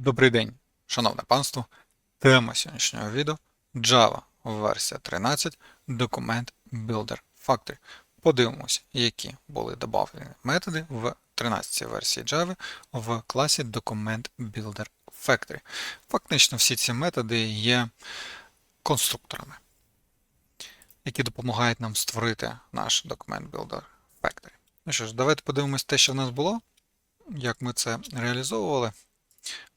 Добрий день, шановне панство. Тема сьогоднішнього відео Java версія 13 Document Builder Factory. Подивимося, які були додавлені методи в 13 версії Java в класі Document Builder Factory. Фактично всі ці методи є конструкторами, які допомагають нам створити наш Document Builder Factory. Ну що ж, давайте подивимось те, що в нас було, як ми це реалізовували.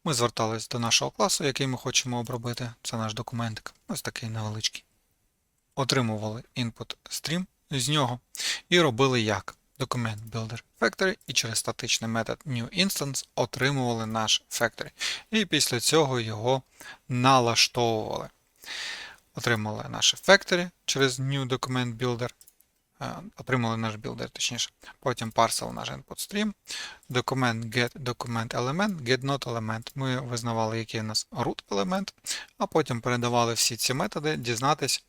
Ми звертались до нашого класу, який ми хочемо обробити. Це наш документик, ось такий невеличкий. Отримували input stream з нього і робили як Document Builder Factory, і через статичний метод NewInstance отримували наш Factory. І після цього його налаштовували. Отримали наше Factory через New Document Builder. Е, Отримали наш білдер, точніше. Потім парсел наш input stream. Документ get документ element, get not element. Ми визнавали, який у нас root елемент, а потім передавали всі ці методи, дізнатись,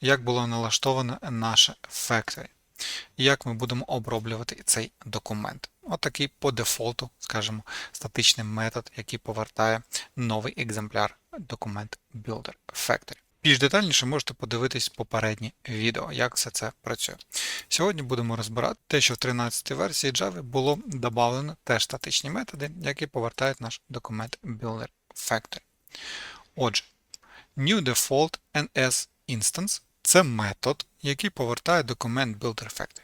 як було налаштоване наше factory. Як ми будемо оброблювати цей документ. Отакий по дефолту, скажімо, статичний метод, який повертає новий екземпляр документ Builder Factory. Більш детальніше можете подивитись попереднє відео, як все це працює. Сьогодні будемо розбирати те, що в 13 версії Java було додано теж статичні методи, які повертають наш документ Builder Factory. Отже, NewDefault NS Instance це метод, який повертає документ Builder Factory,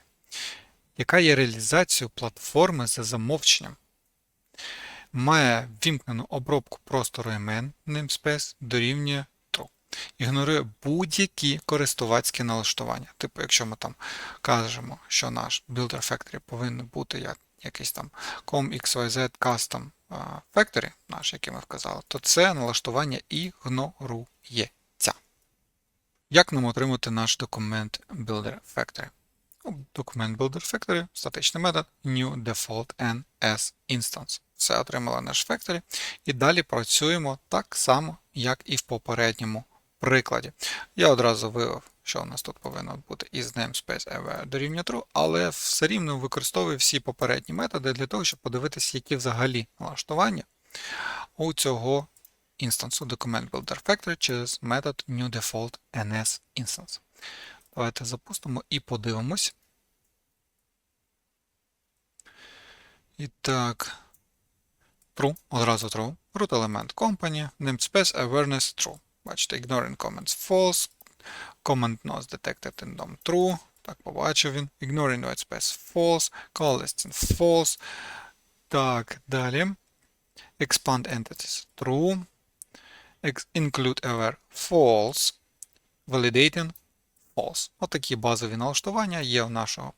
яка є реалізацією платформи за замовченням. Має вімкнену обробку простору імен namespace дорівнює. Ігнорує будь-які користувацькі налаштування. Типу, якщо ми там кажемо, що наш Builder Factory повинен бути як якийсь там com.xyz custom factory, наш, який ми вказали, то це налаштування ігнорується. Як нам отримати наш документ Builder Factory? Ну, Документ Builder Factory, статичний метод new default NS instance. Все отримали наш Factory. І далі працюємо так само, як і в попередньому прикладі. Я одразу вивів, що у нас тут повинно бути із namespace aware дорівнює true, але все рівно використовую всі попередні методи для того, щоб подивитися, які взагалі налаштування у цього інстансу Document Builder Factory через метод newDefault NS Instance. Давайте запустимо і подивимось. І так. True, одразу true. Root element company, namespace awareness true. Бачите, ignoring comments false, comment not detected in DOM true. Так, побачив він. Ignoring white space false, call listing false. Так, далі. Expand entities true. Include aware false. Validating false. Отакі базові налаштування є у нашого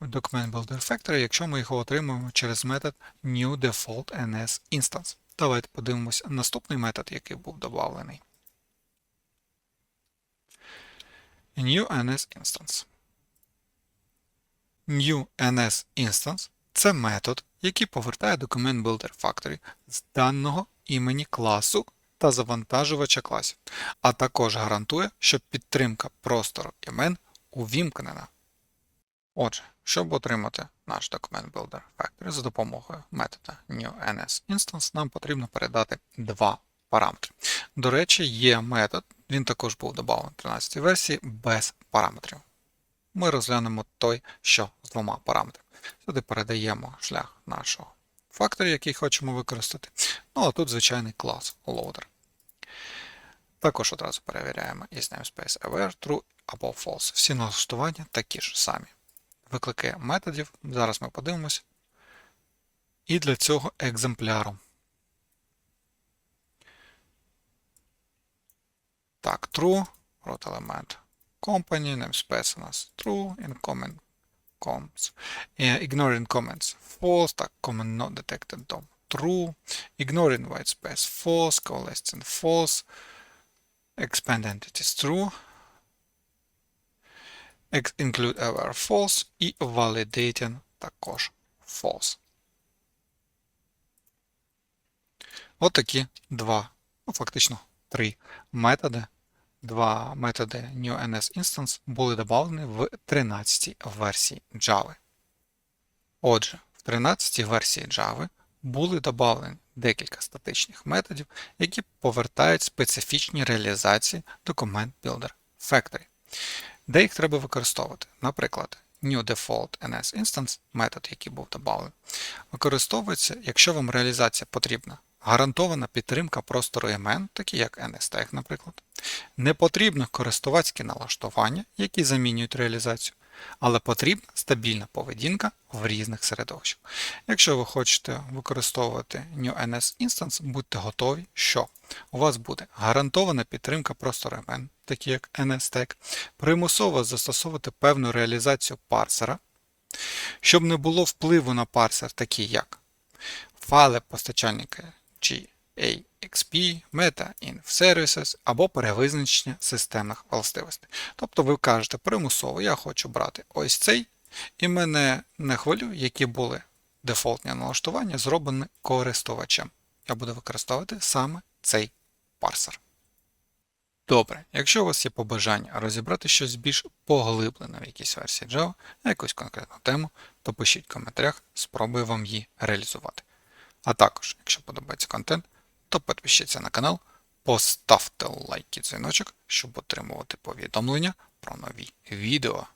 Document Builder Factory, якщо ми його отримуємо через метод newDefaultNS Instance. Давайте подивимось наступний метод, який був додавлений. NewNS Instance. NewNS Instance це метод, який повертає Document Builder Factory з даного імені класу та завантажувача класів, а також гарантує, що підтримка простору імен увімкнена. Отже, щоб отримати наш Document Builder Factory за допомогою метода NewNS нам потрібно передати два параметри. До речі, є метод, він також був додавлений в 13 версії без параметрів. Ми розглянемо той, що з двома параметрами. Сюди передаємо шлях нашого фактора, який хочемо використати. Ну а тут звичайний клас loader. Також одразу перевіряємо із namespace aware, true або false. Всі налаштування такі ж самі. Виклики методів, зараз ми подивимося. І для цього екземпляру. Так, true, root element company, namespace у нас true, incoming comments. Eh, Ignoring comments false, так, comment not detected DOM true, ignoring white space false, call listing false, expand entities true, include aware false і validating також false. От такі два, ну фактично три методи. Два методи NewNS були додавлені в 13 версії Java. Отже, в 13 версії Java були додавлені декілька статичних методів, які повертають специфічні реалізації Document Builder Factory. Де їх треба використовувати? Наприклад, new default NS instance, метод, який був додавлений, використовується, якщо вам реалізація потрібна. Гарантована підтримка простору імен, такі як NSTag, наприклад. Не потрібно користувацькі налаштування, які замінюють реалізацію, але потрібна стабільна поведінка в різних середовищах. Якщо ви хочете використовувати New NS Instance, будьте готові, що у вас буде гарантована підтримка простору імен, такі як NSTag, примусово застосовувати певну реалізацію парсера, щоб не було впливу на парсер, такі як файли постачальника GAXP, Meta Inf Services або перевизначення системних властивостей. Тобто ви кажете примусово, я хочу брати ось цей, і мене не хвилює, які були дефолтні налаштування, зроблені користувачем. Я буду використовувати саме цей парсер. Добре, якщо у вас є побажання розібрати щось більш поглиблене в якійсь версії Java на якусь конкретну тему, то пишіть в коментарях, спробую вам її реалізувати. А також, якщо подобається контент, то підпишіться на канал, поставте лайк і дзвіночок, щоб отримувати повідомлення про нові відео.